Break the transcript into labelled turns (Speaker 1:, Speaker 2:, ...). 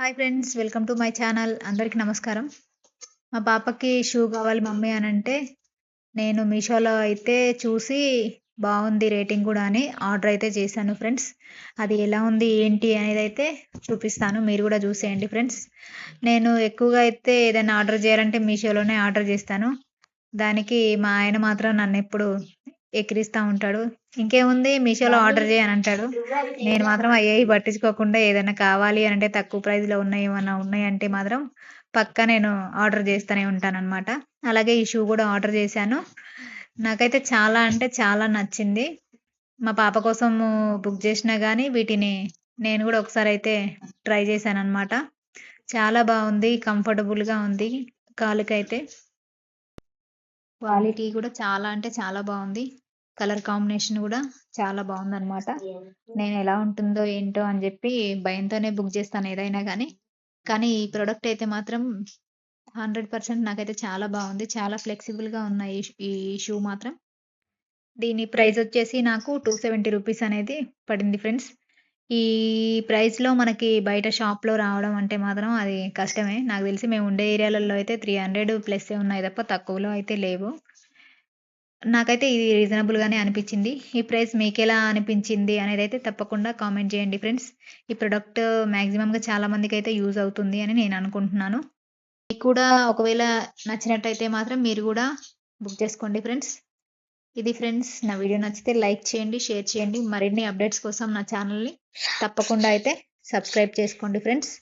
Speaker 1: Hi friends welcome to my channel. అందరికీ నమస్కారం. మా పాపకి షూ కావాలి మమ్మీ అని అంటే నేను మీషోలో అయితే చూసి బాగుంది రేటింగ్ కూడా అని ఆర్డర్ అయితే చేశాను ఫ్రెండ్స్. అది ఎలా ఉంది ఏంటి అనేది అయితే చూపిస్తాను. మీరు కూడా చూసేయండి ఫ్రెండ్స్. నేను ఎక్కువగా అయితే ఏదైనా ఆర్డర్ చేయాలంటే మీషోలోనే ఆర్డర్ చేస్తాను. దానికి మా ఆయన మాత్రం నన్ను ఎప్పుడు ఎక్కిరిస్తూ ఉంటాడు. ఇంకేముంది? మీషోలో ఆర్డర్ చేయని అంటాడు. నేను మాత్రం అయ్యేవి పట్టించుకోకుండా ఏదైనా కావాలి అని అంటే తక్కువ ప్రైస్లో ఉన్నాయి ఏమన్నా ఉన్నాయి అంటే మాత్రం పక్కా నేను ఆర్డర్ చేస్తూనే ఉంటాను అనమాట అలాగే ఈ షూ కూడా ఆర్డర్ చేశాను. నాకైతే చాలా అంటే చాలా నచ్చింది. మా పాప కోసం బుక్ చేసినా కానీ వీటిని నేను కూడా ఒకసారి అయితే ట్రై చేశాను అనమాట చాలా బాగుంది కంఫర్టబుల్గా ఉంది కాలుకైతే. క్వాలిటీ కూడా చాలా అంటే చాలా బాగుంది. కలర్ కాంబినేషన్ కూడా చాలా బాగుందన్నమాట. నేను ఎలా ఉంటుందో ఏంటో అని చెప్పి భయంతోనే బుక్ చేస్తాను ఏదైనా కానీ. కానీ ఈ ప్రోడక్ట్ అయితే మాత్రం హండ్రెడ్ పర్సెంట్ నాకైతే చాలా బాగుంది. చాలా ఫ్లెక్సిబుల్గా ఉన్నాయి ఈ షూ మాత్రం. దీని ప్రైస్ వచ్చేసి నాకు టూ సెవెంటీ రూపీస్ అనేది పడింది ఫ్రెండ్స్. ఈ ప్రైస్లో మనకి బయట షాప్లో రావడం అంటే మాత్రం అది కష్టమే. నాకు తెలిసి మేము ఉండే ఏరియాలలో అయితే త్రీ హండ్రెడ్ ప్లస్ ఉన్నాయి తప్ప తక్కువలో అయితే లేవు. నాకైతే ఇది రీజనబుల్గానే అనిపించింది. ఈ ప్రైస్ మీకు ఎలా అనిపించింది అనేది అయితే తప్పకుండా కామెంట్ చేయండి ఫ్రెండ్స్ ఈ ప్రొడక్ట్ మ్యాక్సిమంగా చాలా మందికి అయితే యూజ్ అవుతుంది అని నేను అనుకుంటున్నాను. మీకు కూడా ఒకవేళ నచ్చినట్టయితే మాత్రం మీరు కూడా బుక్ చేసుకోండి ఫ్రెండ్స్ ఇది ఫ్రెండ్స్ నా వీడియో నచ్చితే లైక్ చేయండి షేర్ చేయండి. మరిన్ని అప్డేట్స్ కోసం నా ఛానల్ని తప్పకుండా అయితే సబ్స్క్రైబ్ చేసుకోండి ఫ్రెండ్స్.